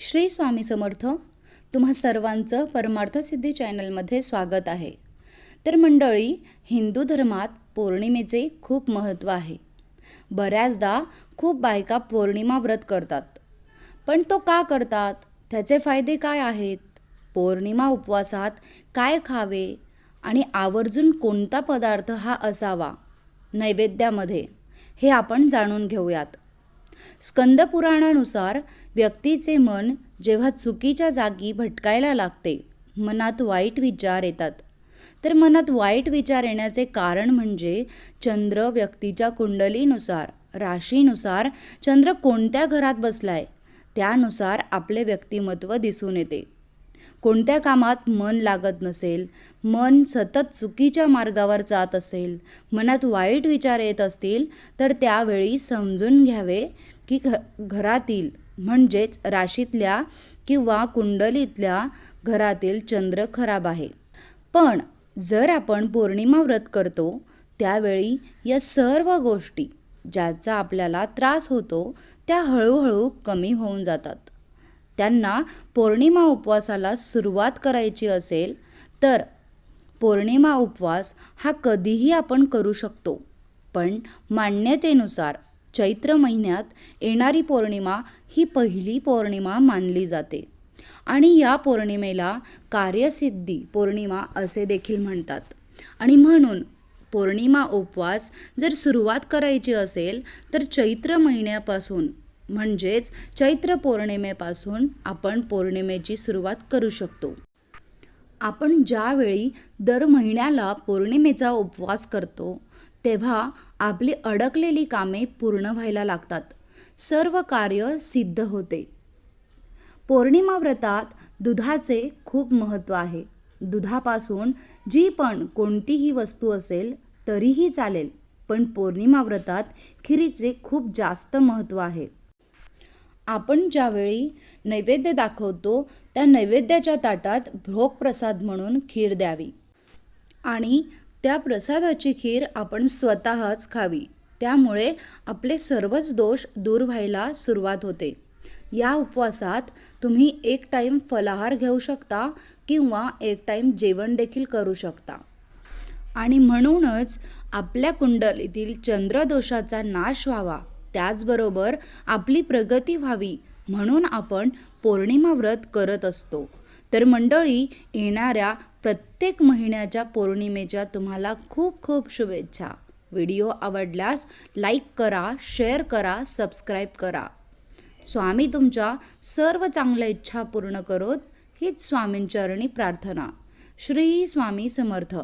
श्री स्वामी समर्थ तुम्हा सर्वांचं परमार्थसिद्धी चॅनलमध्ये स्वागत आहे. तर मंडळी हिंदू धर्मात पौर्णिमेचे खूप महत्त्व आहे. बऱ्याचदा खूप बायका पौर्णिमा व्रत करतात. पण तो का करतात? त्याचे फायदे काय आहेत? पौर्णिमा उपवासात काय खावे? आणि आवर्जून कोणता पदार्थ हा असावा? नैवेद्यामध्ये हे आपण जाणून घेऊयात. स्कंदपुराणानुसार व्यक्तीचे मन जेव्हा चुकीच्या जागी भटकायला लागते मनात वाईट विचार येतात. तर मनात वाईट विचार येण्याचे कारण म्हणजे चंद्र व्यक्तीच्या कुंडलीनुसार राशीनुसार चंद्र कोणत्या घरात बसलाय त्यानुसार आपले व्यक्तिमत्व दिसून येते. कोणत्या कामात मन लागत नसेल मन सतत चुकीच्या मार्गावर जात असेल मनात वाईट विचार येत असतील तर त्यावेळी समजून घ्यावे की घ घरातील म्हणजेच राशीतल्या किंवा कुंडलीतल्या घरातील चंद्र खराब आहे. पण जर आपण पौर्णिमा व्रत करतो त्यावेळी या सर्व गोष्टी ज्याचा आपल्याला त्रास होतो त्या हळूहळू कमी होऊन जातात. त्यांना पौर्णिमा उपवासाला सुरुवात करायची असेल तर पौर्णिमा उपवास हा कधीही आपण करू शकतो. पण मान्यतेनुसार चैत्र महिन्यात येणारी पौर्णिमा ही पहिली पौर्णिमा मानली जाते. आणि या पौर्णिमेला कार्यसिद्धी पौर्णिमा असे देखील म्हणतात. आणि म्हणून पौर्णिमा उपवास जर सुरुवात करायची असेल तर चैत्र महिन्यापासून म्हणजेच चैत्र पौर्णिमेपासून आपण पौर्णिमेची सुरुवात करू शकतो. आपण ज्यावेळी दर महिन्याला पौर्णिमेचा उपवास करतो तेव्हा आपली अडकलेली कामे पूर्ण व्हायला लागतात. सर्व कार्य सिद्ध होते. पौर्णिमा व्रतात दुधाचे खूप महत्त्व आहे. दुधापासून जी पण कोणतीही वस्तू असेल तरीही चालेल पण पौर्णिमा व्रतात खिरीचे खूप जास्त महत्त्व आहे. आपण ज्यावेळी नैवेद्य दाखवतो त्या नैवेद्याच्या ताटात भोग प्रसाद म्हणून खीर द्यावी. आणि त्या प्रसादाची खीर आपण स्वतःच खावी. त्यामुळे आपले सर्वच दोष दूर व्हायला सुरुवात होते. या उपवासात तुम्ही एक टाईम फलाहार घेऊ शकता किंवा एक टाईम जेवण देखील करू शकता. आणि म्हणूनच आपल्या कुंडलीतील चंद्रदोषाचा नाश व्हावा. त्याचबरोबर आपली प्रगती व्हावी म्हणून आपण पौर्णिमा व्रत करत असतो. तर मंडळी येणाऱ्या प्रत्येक महिन्याच्या पौर्णिमेच्या तुम्हाला खूप खूप शुभेच्छा. व्हिडिओ आवडल्यास लाईक करा शेअर करा सबस्क्राईब करा. स्वामी तुमच्या सर्व चांगल्या इच्छा पूर्ण करोत हीच स्वामींचरणी प्रार्थना. श्री स्वामी समर्थ.